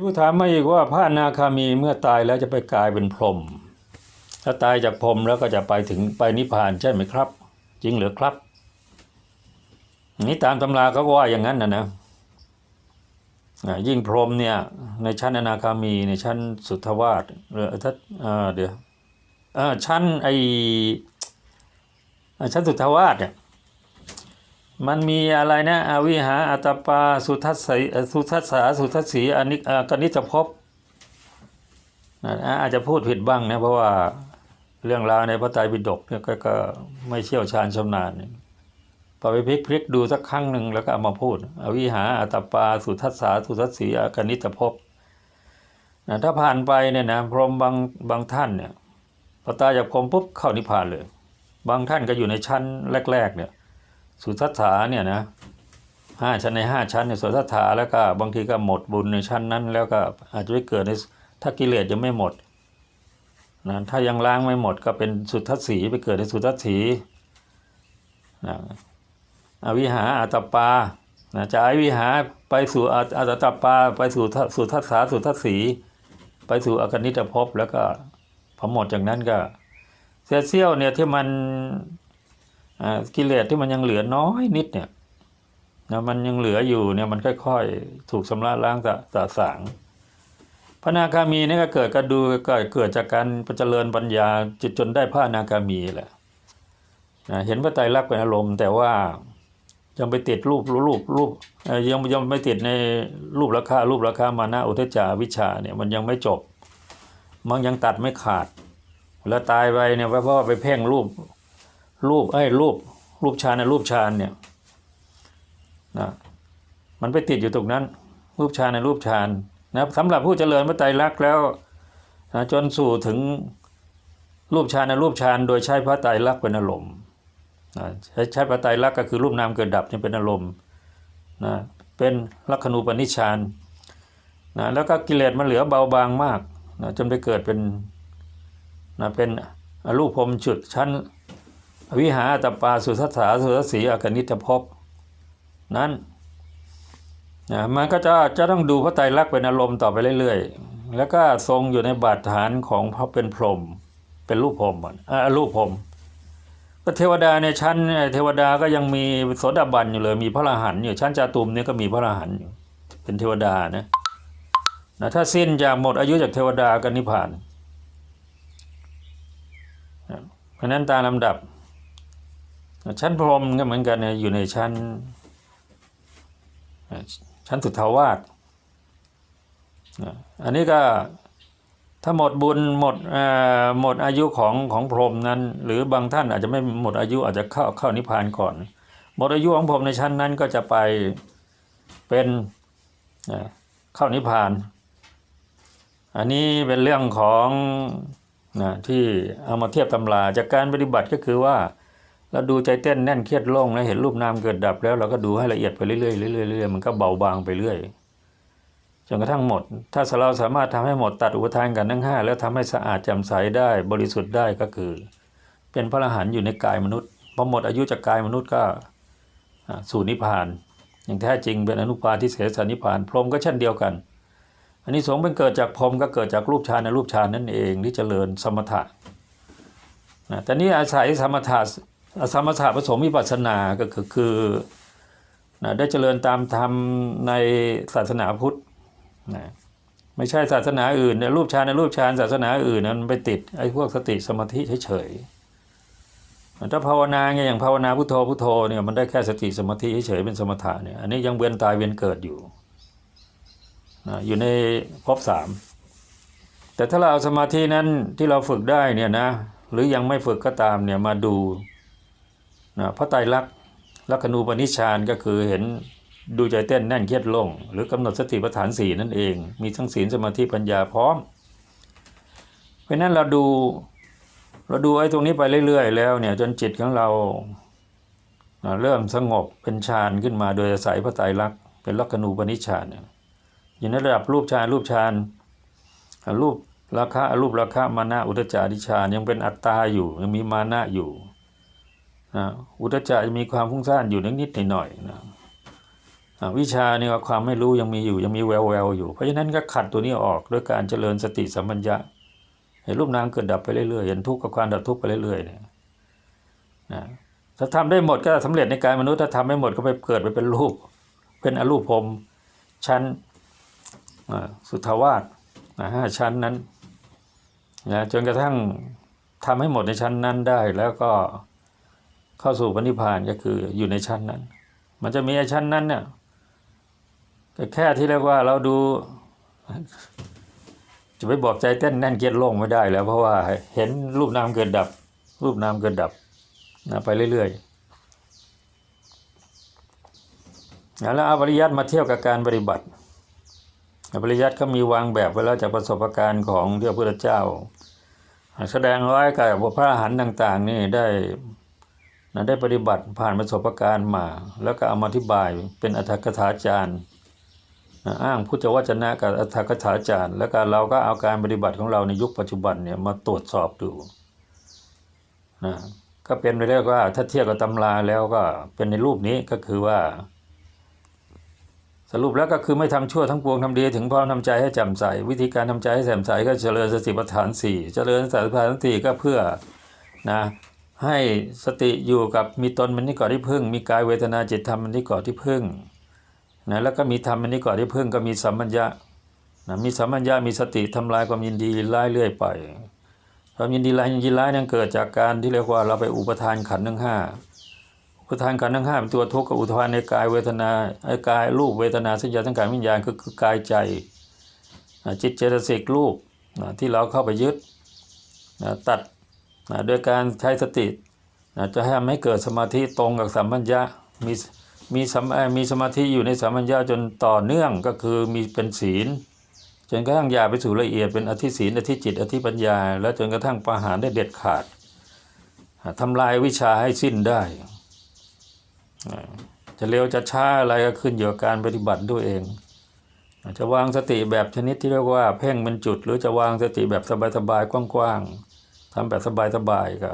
ผู้ถามมาอีกว่าพระนาคามีเมื่อตายแล้วจะไปกลายเป็นพรหมถ้าตายจากพรหมแล้วก็จะไปถึงไปนิพพานใช่ไหมครับ จริงหรือครับ นี่ตามตำราเขาก็ว่าอย่างนั้นนะนะยิ่งพรหมเนี่ย ในชั้นอนาคามีในชั้นสุทธวาสหรือถ้าเดี๋ยวชั้นไอชั้นสุทธวาสเนี่ย มันมีอะไรนะอวิหาอัตตปาสุทัสสีสุทัสสาสุทัสสีอนิอ่ากนิจภพอาจจะพูดผิดบ้างนะเพราะว่าเรื่องราวในพระไตรปิฎกเนี่ยก็ก็ไม่เชี่ยวชาญชำนาญพอไปพลิกพลิกดูสักครั้งหนึ่งแล้วก็เอามาพูด อวิหาอัตตปาสุทัสสาสุทัสสีอากนิจภพนะถ้าผ่านไปเนี่ยนะพรหมบางบางท่านเนี่ยพอตายจากพรหมปุ๊บเข้านิพพานเลย บางท่านก็อยู่ในชั้นแรก ๆ เนี่ย สุทัศถาเนี่ยนะห้าชั้นในห้าชั้นเนี่ยสุทัศถาแล้วก็บางทีก็หมดบุญในชั้นนั้น แล้วก็อาจจะไปเกิดในถ้ากิเลสยังไม่หมดนะถ้ายังล้างไม่หมดก็เป็นสุทัศสีไปเกิดในสุทัศสีนะอวิหาอัตตปานะจะอวิหาไปสู่อัตอัตตปาไปสู่สุทัศสาสุทัศสีไปสู่อกนิจภพแล้วก็พอหมดจากนั้นก็เศษเสี้ยวเนี่ยที่มัน กิเลสที่มันยังเหลือน้อยนิดเนี่ยนะมันยังเหลืออยู่เนี่ยมันค่อยๆ ถูกชำระล้างสะสะสางพระนาคามีนี่ก็เกิดก็ดูก็เกิดจากการเจริญปัญญาจนจนได้พระนาคามีแหละนะเห็นพระไตรลักษณ์เป็นอารมณ์แต่ว่ายังไปติดรูปรูปรูปยังยังไม่ติดในรูปราคารูปราคามานะอุทจาวิชาเนี่ยมันยังไม่จบ มันยังตัดไม่ขาด แล้วตายไปเนี่ยเพราะไปเพ่งรูป รูปไอ้รูปรูปฌานนะรูปฌานเนี่ยนะมันไปติดอยู่ตรงนั้น รูปฌานในรูปฌานนะสำหรับผู้เจริญพระไตรลักษณ์แล้วนะจนสู่ถึงรูปฌานในรูปฌานโดยใช้พระไตรลักษณ์เป็นอารมณ์นะใช้ใช้พระไตรลักษณ์ก็คือรูปนามเกิดดับนี่เป็นอารมณ์นะเป็นลักขณูปนิชฌานนะแล้วก็กิเลสมันเหลือเบาบางมากนะจนไปเกิดเป็นนะเป็นอรูปพรมจุดชั้น วิหาอัตตปาสุทัสสาสุทัสสีอกนิจภพนั้นนะมันก็จะจะต้องดูพระไตรลักษณ์เป็นอารมณ์ต่อไปเรื่อยๆ แล้วก็ทรงอยู่ในบาดฐานของพระเป็นพรหมเป็นรูปพรหมอะรูปพรหมก็เทวดาในชั้นเทวดาก็ยังมีโสดาบันอยู่เลยมีพระอรหันต์อยู่ชั้นจาตุมเนี่ยก็มีพระอรหันต์อยู่เป็นเทวดานะนะถ้าสิ้นจากหมดอายุจากเทวดาก็นิพพานเพราะนั้นตามลำดับ ชั้นพรหมก็เหมือนกันอยู่ในชั้น ชั้นสุทธาวาสอันนี้ก็ถ้าหมดบุญหมดหมดอายุของของพรหมนั้น หรือบางท่านอาจจะไม่หมดอายุอาจจะเข้าเข้านิพพานก่อน หมดอายุของพรหมในชั้นนั้นก็จะไปเป็นเอ่อเข้านิพพาน อันนี้เป็นเรื่องของนะที่เอามาเทียบตำราจากการปฏิบัติก็คือว่า เราดูใจเต้นแน่นเครียดโล่งแล้วเห็นรูปนามเกิดดับแล้วเราก็ดูให้ละเอียดไปเรื่อยๆเรื่อยๆเรื่อยๆมันก็เบาบางไปเรื่อยจนกระทั่งหมด ถ้าเราสามารถทำให้หมดตัดอุปทานกันทั้งห้าแล้วทำให้สะอาดแจ่มใสได้บริสุทธิ์ได้ก็คือ เป็นพระอรหันต์อยู่ในกายมนุษย์พอหมดอายุจากกายมนุษย์ก็สู่นิพพาน อย่างแท้จริงเป็นอนุปาทิเสสนิพพาน พรหมก็เช่นเดียวกัน อันนี้สงเป็นเกิดจากพรหมก็เกิดจากรูปฌานในรูปฌานนั่นเองที่เจริญสมถะนะแต่นี่อาศัยสมถะ อสมถะผสมวิปัสสนาก็คือคือนะได้เจริญตามธรรมในศาสนาพุทธนะไม่ใช่ศาสนาอื่นในรูปฌานในรูปฌานศาสนาอื่นนั้นไปติดไอ้พวกสติสมาธิเฉยๆถ้าภาวนาไงอย่างภาวนาพุทโธพุทโธเนี่ยมันได้แค่สติสมาธิเฉยๆเป็นสมถะเนี่ยอันนี้ยังเวียนตายเวียนเกิดอยู่นะอยู่ในภพสามแต่ถ้าเราเอาสมาธินั้นที่เราฝึกได้เนี่ยนะหรือยังไม่ฝึกก็ตามเนี่ยมาดู นะพระไตรลักษณ์ลักขณูปนิชฌานก็คือเห็นดูใจเต้นแน่นเครียดลง หรือกำหนดสติปัฏฐานสี่นั่นเอง มีทั้งศีลสมาธิปัญญาพร้อม เพราะนั้นเราดูเราดูไอ้ตรงนี้ไปเรื่อย ๆ แล้วเนี่ยจนจิตของเราเริ่มสงบเป็นฌานขึ้นมาโดยอาศัยพระไตรลักษณ์เป็นลักขณูปนิชฌานอยู่ในระดับรูปฌานรูปฌานรูปราคะรูปราคะมานะอุตจจาริฌานยังเป็นอัตตาอยู่ยังมีมานะอยู่ นะอุตจจะจะมีความฟุ้งซ่านอยู่นิดๆหน่อยๆนะอ่าวิชาเนี่ว่าความไม่รู้ยังมีอยู่ยังมีแววแววๆอยู่ เพราะฉะนั้นก็ขัดตัวนี้ออกด้วยการเจริญสติสัมปัญญะเห็นรูปนามเกิดดับไปเรื่อยๆเห็นทุกข์กับความดับทุกข์ไปเรื่อยๆเนี่ยนะถ้าทำได้หมดก็สำเร็จในกายมนุษย์ถ้าทำไม่หมดก็ไปเกิดไปเป็นรูป เป็นอรูปพรมชั้นสุทธาวาสห้าชั้นนั้นนะจนกระทั่งทำให้หมดในชั้นนั้นได้แล้วก็ เข้าสู่พระนิพพานก็คืออยู่ในชั้นนั้น มันจะมีไอ้ชั้นนั้นเนี่ยก็แค่ที่เรียกว่าเราดู จะไปบอกใจเต้นแน่นเกียดโล่งไม่ได้แล้ว เพราะว่าเห็นรูปนามเกิดดับ รูปนามเกิดดับนะไปเรื่อยๆแล้วเอาปริยัติมาเทียบกับการปฏิบัติอปริยัติก็มีวางแบบไว้แล้วจากประสบการณ์ของเที่พระพุทธเจ้า แสดงไว้กับพระอรหันต์ต่าง ๆ นี่ได้ นะได้ปฏิบัติผ่านประสบการณ์มา แล้วก็เอามาอธิบายเป็นอัตถกถาจารย์นะอ้างพุทธวจนะกับอัตถกถาจารย์ แล้วก็เราก็เอาการปฏิบัติของเราในยุคปัจจุบันเนี่ยมาตรวจสอบดูนะก็เป็นไปเรียกว่าถ้าเทียบกับตำราแล้วก็เป็นในรูปนี้ก็คือว่า สรุปแล้วก็คือไม่ทำชั่วทั้งปวงทำดีถึงพร้อมทำใจให้แจ่มใส วิธีการทำใจให้แจ่มใสก็เจริญสติปัฏฐานสี่เจริญสติปัฏฐานสี่ก็เพื่อนะ ให้สติอยู่กับมีตนเป็นที่ก่อที่พึ่ง มีกายเวทนาจิตธรรมเป็นที่ก่อที่พึ่งนะแล้วก็มีธรรมเป็นที่ก่อที่พึ่งก็มีสัมมัญญะนะมีสัมมัญญะมีสติทำลายความยินดีร้ายเรื่อยไปความยินดีร้ายยินดีร้ายนั้นเกิดจากการที่เรียกว่าเราไปอุปทานขันธ์ทั้งห้าอุปทานขันธ์ทั้งห้าเป็นตัวทุกข์กับอุทานในกายเวทนาไอ้กายรูปเวทนาสัญญาสังขารวิญญาณก็คือกายใจจิตเจตสิกรูปนะที่เราเข้าไปยึดนะตัด นะโดยการใช้สตินะจะให้ทำให้เกิดสมาธิตรงกับสัมปัญญะมีมีสมมีสมาธิอยู่ในสัมปัญญะจนต่อเนื่องก็คือมีเป็นศีล จนกระทั่งยาไปสู่ละเอียดเป็นอธิศีลอธิจิต อธิปัญญา แล้วจนกระทั่งประหารได้เด็ดขาดทำลายวิชาให้สิ้นได้ จะเร็วจะช้าอะไรก็ขึ้นอยู่กับการปฏิบัติด้วยเองจะวางสติแบบชนิดที่เรียกว่าเพ่งเป็นจุด หรือจะวางสติแบบสบายๆกว้างๆ ทำแบบสบายๆก็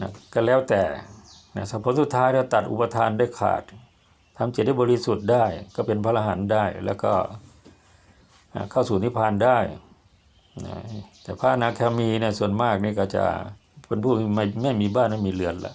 นะก็แล้วแต่นะผลสุดท้ายเราตัดอุปทานได้ขาดทำจิตได้บริสุทธิ์ได้ ก็เป็นพระอรหันต์ได้แล้วก็เข้าสู่นิพพานได้นะแต่พระนาคามีเนี่ยส่วนมากนี่ก็จะเป็นผู้ไม่ไม่มีบ้านไม่มีเรือนละ